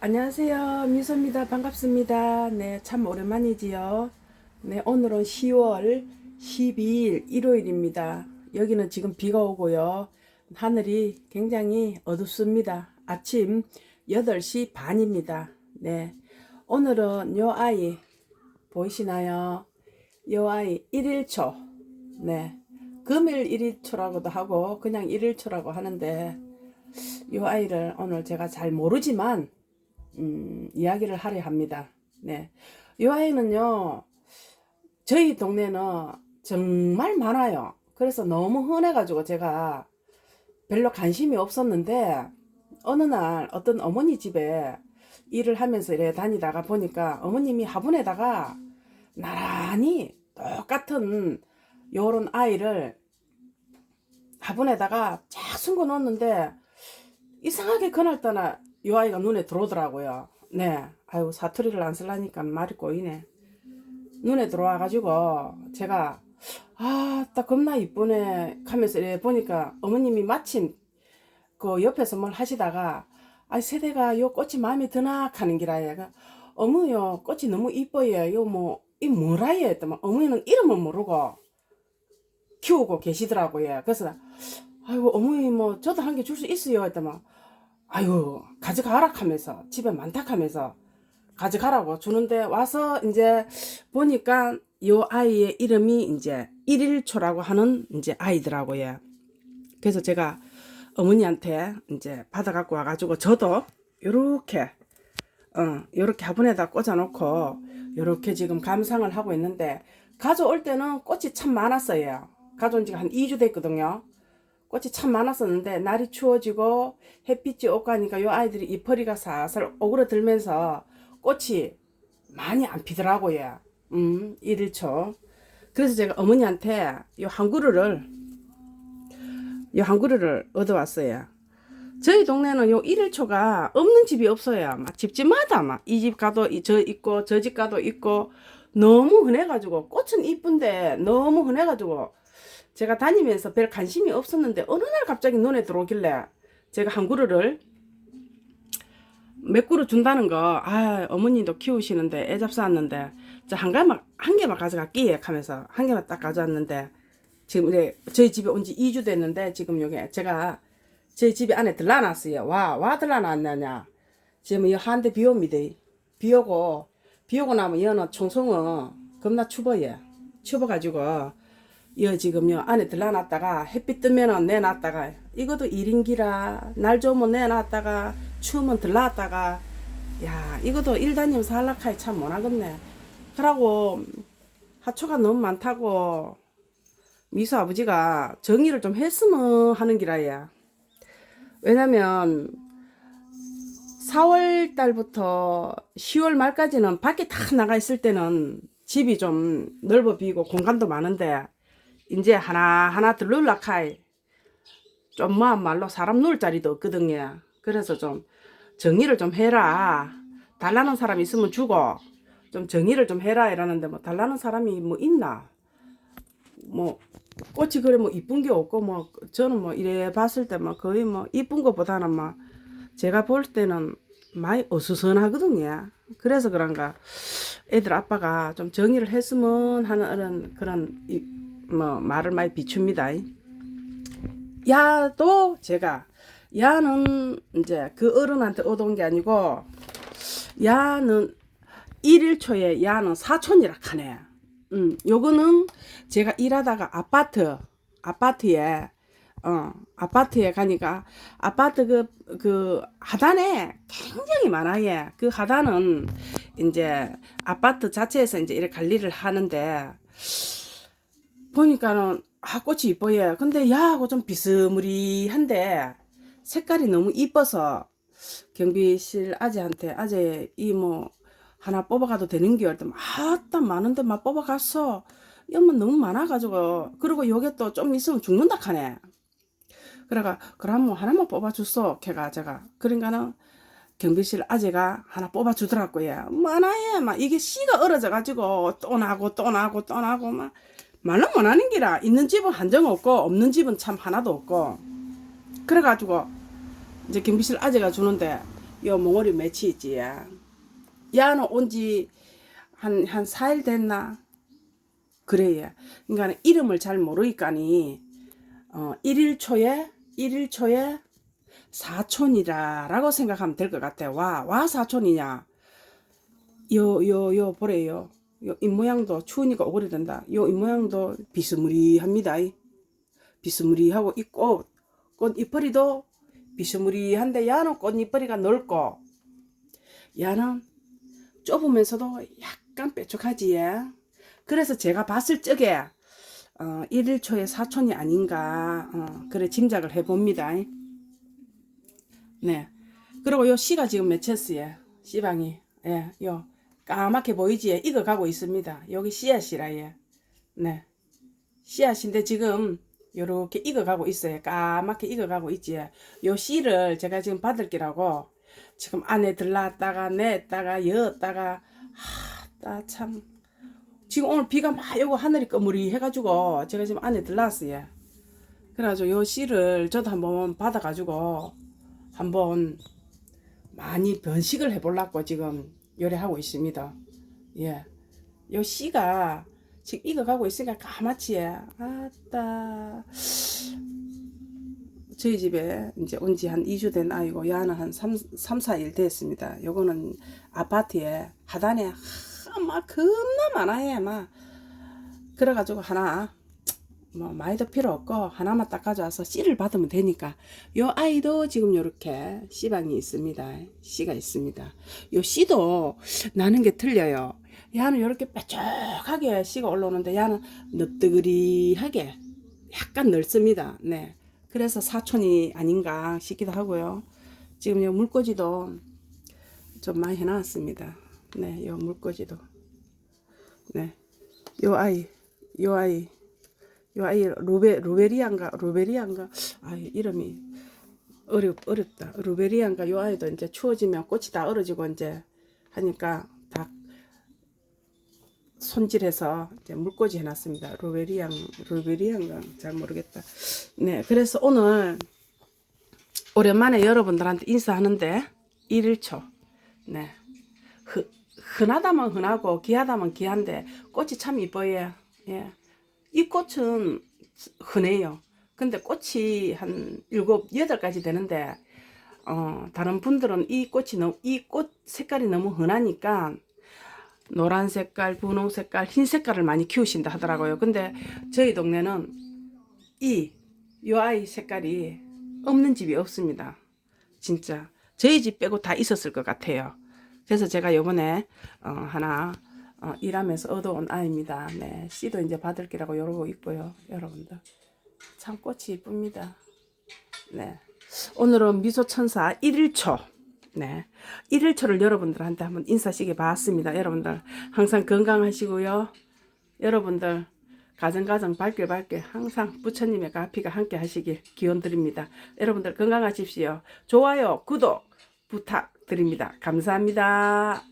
안녕하세요. 미소입니다. 반갑습니다. 네, 참 오랜만이지요. 네, 오늘은 10월 12일 일요일입니다. 여기는 지금 비가 오고요. 하늘이 굉장히 어둡습니다. 아침 8시 반입니다. 네. 오늘은 요 아이 보이시나요? 요 아이 1일초. 네. 금일 1일초라고도 하고 그냥 1일초라고 하는데 요 아이를 오늘 제가 잘 모르지만 음, 이야기를 하려 합니다. 네. 이 아이는요, 저희 동네는 정말 많아요. 그래서 너무 흔해가지고 제가 별로 관심이 없었는데, 어느 날 어떤 어머니 집에 일을 하면서 이래 다니다가 보니까 어머님이 화분에다가 나란히 똑같은 요런 아이를 화분에다가 쫙 숨겨 놓았는데, 이상하게 그날따라 이 아이가 눈에 들어오더라고요. 네. 아이고, 사투리를 안 쓰려니까 말이 꼬이네. 눈에 들어와가지고, 제가, 아, 딱 겁나 이쁘네. 하면서 이래 보니까 어머님이 마침 그 옆에서 뭘 하시다가, 아, 세대가 요 꽃이 마음에 드나? 하는 기라. 얘가, 어머요, 꽃이 너무 이뻐요. 요 뭐, 이 뭐라 해? 했더만, 어머니는 이름을 모르고 키우고 계시더라고요. 그래서, 아이고, 어머니 뭐, 저도 한 개 줄 수 있어요. 했더만, 아유 가져가라 하면서 집에 많다 하면서 가져가라고 주는데 와서 이제 보니까 요 아이의 이름이 이제 일일초라고 하는 이제 아이더라고요. 그래서 제가 어머니한테 이제 받아 갖고 와가지고 저도 요렇게 어 요렇게 화분에다 꽂아놓고 요렇게 지금 감상을 하고 있는데 가져올 때는 꽃이 참 많았어요. 가져온 지가 한 2주 됐거든요. 꽃이 참 많았었는데 날이 추워지고 햇빛이 하니까 요 아이들이 이파리가 살살 오그러들면서 꽃이 많이 안 피더라고요. 음, 1일초. 그래서 제가 어머니한테 요 한 그루를 요 한 그루를 얻어왔어요. 저희 동네는 요 1일초가 없는 집이 없어요. 막 집집마다 막 이 집 가도 이- 저 있고 저 집 가도 있고 너무 흔해가지고 꽃은 이쁜데 너무 흔해가지고 제가 다니면서 별 관심이 없었는데 어느 날 갑자기 눈에 들어오길래 제가 한 그루를 몇 그루 준다는 거, 아, 어머니도 키우시는데 애 잡사왔는데, 저한 개만, 한 개만 가져갈게, 하면서 한 개만 딱 가져왔는데, 지금 이제 저희 집에 온 지 2주 됐는데, 지금 여기 제가 저희 집에 안에 들러놨어요. 와, 와 들러놨냐냐. 지금 이 한대 비 옵니다. 비 오고, 비 오고 나면 여는 총성은 겁나 추워요. 추워가지고, 여 지금 요 안에 들러놨다가 햇빛 뜨면은 내놨다가 이것도 일인기라 날 좋으면 내놨다가 추우면 들러왔다가 야 이것도 일 다니면서 할락하이 참 못하겠네. 그러고 하초가 너무 많다고 미수 아버지가 정리를 좀 했으면 하는 기라야. 왜냐면 4월 달부터 10월 말까지는 밖에 다 나가 있을 때는 집이 좀 넓어 비고 공간도 많은데 이제 하나하나 들룰락하이 좀 뭐한 말로 사람 누울 자리도 없거든요. 그래서 좀 정리를 좀 해라. 달라는 사람 있으면 주고 좀 정리를 좀 해라 이러는데 뭐 달라는 사람이 뭐 있나? 뭐 꽃이 그래 뭐 이쁜 게 없고 뭐 저는 뭐 이래 봤을 때 뭐 거의 뭐 이쁜 것보다는 뭐 제가 볼 때는 많이 어수선하거든요. 그래서 그런가 애들 아빠가 좀 정리를 했으면 하는 그런 이- 뭐 말을 많이 비춥니다. 야도 제가 야는 이제 그 어른한테 얻어온 게 아니고 야는 일일초에 야는 사촌이라 하네. 음, 요거는 제가 일하다가 아파트 아파트에 어 아파트에 가니까 아파트 그 그 하단에 굉장히 많아요. 그 하단은 이제 아파트 자체에서 이제 이렇게 관리를 하는데 보니까는 아 꽃이 이뻐요. 근데 야하고 좀 비스무리한데 색깔이 너무 이뻐서 경비실 아재한테 아재 이 뭐 하나 뽑아가도 되는 겨 했더니 아따 많은데 막 뽑아갔어. 이엄마 너무 많아가지고 그리고 요게 또 좀 있으면 죽는다 카네. 그래가 그럼 뭐 하나만 뽑아줬어. 걔가 제가 그러니까는 경비실 아재가 하나 뽑아주더라고요. 많아요. 막 이게 씨가 얼어져가지고 또 나고 또 나고 또 나고 막 말로 못하는 기라 있는 집은 한정 없고 없는 집은 참 하나도 없고 그래가지고 이제 경비실 아재가 주는데 요 몽골이 매치 있지. 야는 온지 한, 한 4일 됐나? 그래요. 그러니까 이름을 잘 모르니까니, 어, 1일 초에, 1일 초에 사촌이라라고 생각하면 될 것 같아. 와, 와 사촌이냐? 요, 요, 요, 보래요. 요 입모양도 추우니까 오래된다. 요 입모양도 비스무리합니다. 비스무리하고 이 꽃, 꽃 이파리도 비스무리한데 야는 꽃 이파리가 넓고 야는 좁으면서도 약간 뾰족하지. 예. 그래서 제가 봤을 적에 어, 1일 초에 사촌이 아닌가 어, 그래 짐작을 해봅니다. 네. 그리고 요 씨가 지금 맺혔어요. 씨방이. 예, 요 까맣게 보이지? 익어 가고 있습니다. 여기 씨앗이라 예. 네. 씨앗인데 지금 요렇게 익어 가고 있어요. 까맣게 익어 가고 있지. 요 씨를 제가 지금 받을 기라고 지금 안에 들렀다가 냈다가 여었다가 하따 참 지금 오늘 비가 막 오고 하늘이 꺼무리 해가지고 제가 지금 안에 들렀어요. 그래가지고 요 씨를 저도 한번 받아가지고 한번 많이 변식을 해보려고 지금 요리하고 있습니다. 예. 요 씨가 지금 익어가고 있으니까 까맣지. 아따. 저희 집에 이제 온 지 한 2주 된 아이고, 야는 한 3, 3 4일 됐습니다. 요거는 아파트에 하단에 하, 막 겁나 많아요. 막. 그래가지고 하나, 뭐 많이도 필요 없고 하나만 딱 가져와서 씨를 받으면 되니까. 요 아이도 지금 요렇게 씨방이 있습니다. 씨가 있습니다. 요 씨도 나는 게 틀려요. 야는 요렇게 뾰족하게 씨가 올라오는데 야는 넙뜨그리하게 약간 넓습니다. 네. 그래서 사촌이 아닌가 싶기도 하고요. 지금 요 물꽂이도 좀 많이 해놨습니다. 네요 물꽂이도. 네요 아이 요 아이 요 아이 루베 루베리안가 루베리안가? 아 이름이 어렵 어렵다. 루베리안가 요 아이도 이제 추워지면 꽃이 다 얼어지고 이제 하니까 다 손질해서 이제 물꽂이 해놨습니다. 루베리안 루베리안가? 잘 모르겠다. 네 그래서 오늘 오랜만에 여러분들한테 인사하는데 1일초. 네. 흔, 흔하다면 흔하고 귀하다면 귀한데 꽃이 참 이뻐요. 예. 이 꽃은 흔해요. 근데 꽃이 한 일곱, 여덟 가지 되는데, 어, 다른 분들은 이 꽃이 너무, 이 꽃 색깔이 너무 흔하니까, 노란 색깔, 분홍 색깔, 흰 색깔을 많이 키우신다 하더라고요. 근데 저희 동네는 이, 요 아이 색깔이 없는 집이 없습니다. 진짜. 저희 집 빼고 다 있었을 것 같아요. 그래서 제가 요번에, 어, 하나, 어, 일하면서 얻어온 아이입니다. 네, 씨도 이제 받을 기라고 요러고 있고요. 여러분들. 참 꽃이 이쁩니다. 네. 오늘은 미소천사 1일초. 네. 1일초를 여러분들한테 한번 인사시게 봤습니다. 여러분들. 항상 건강하시고요. 여러분들. 가정가정 밝게 밝게 항상 부처님의 가피가 함께 하시길 기원 드립니다. 여러분들 건강하십시오. 좋아요, 구독 부탁드립니다. 감사합니다.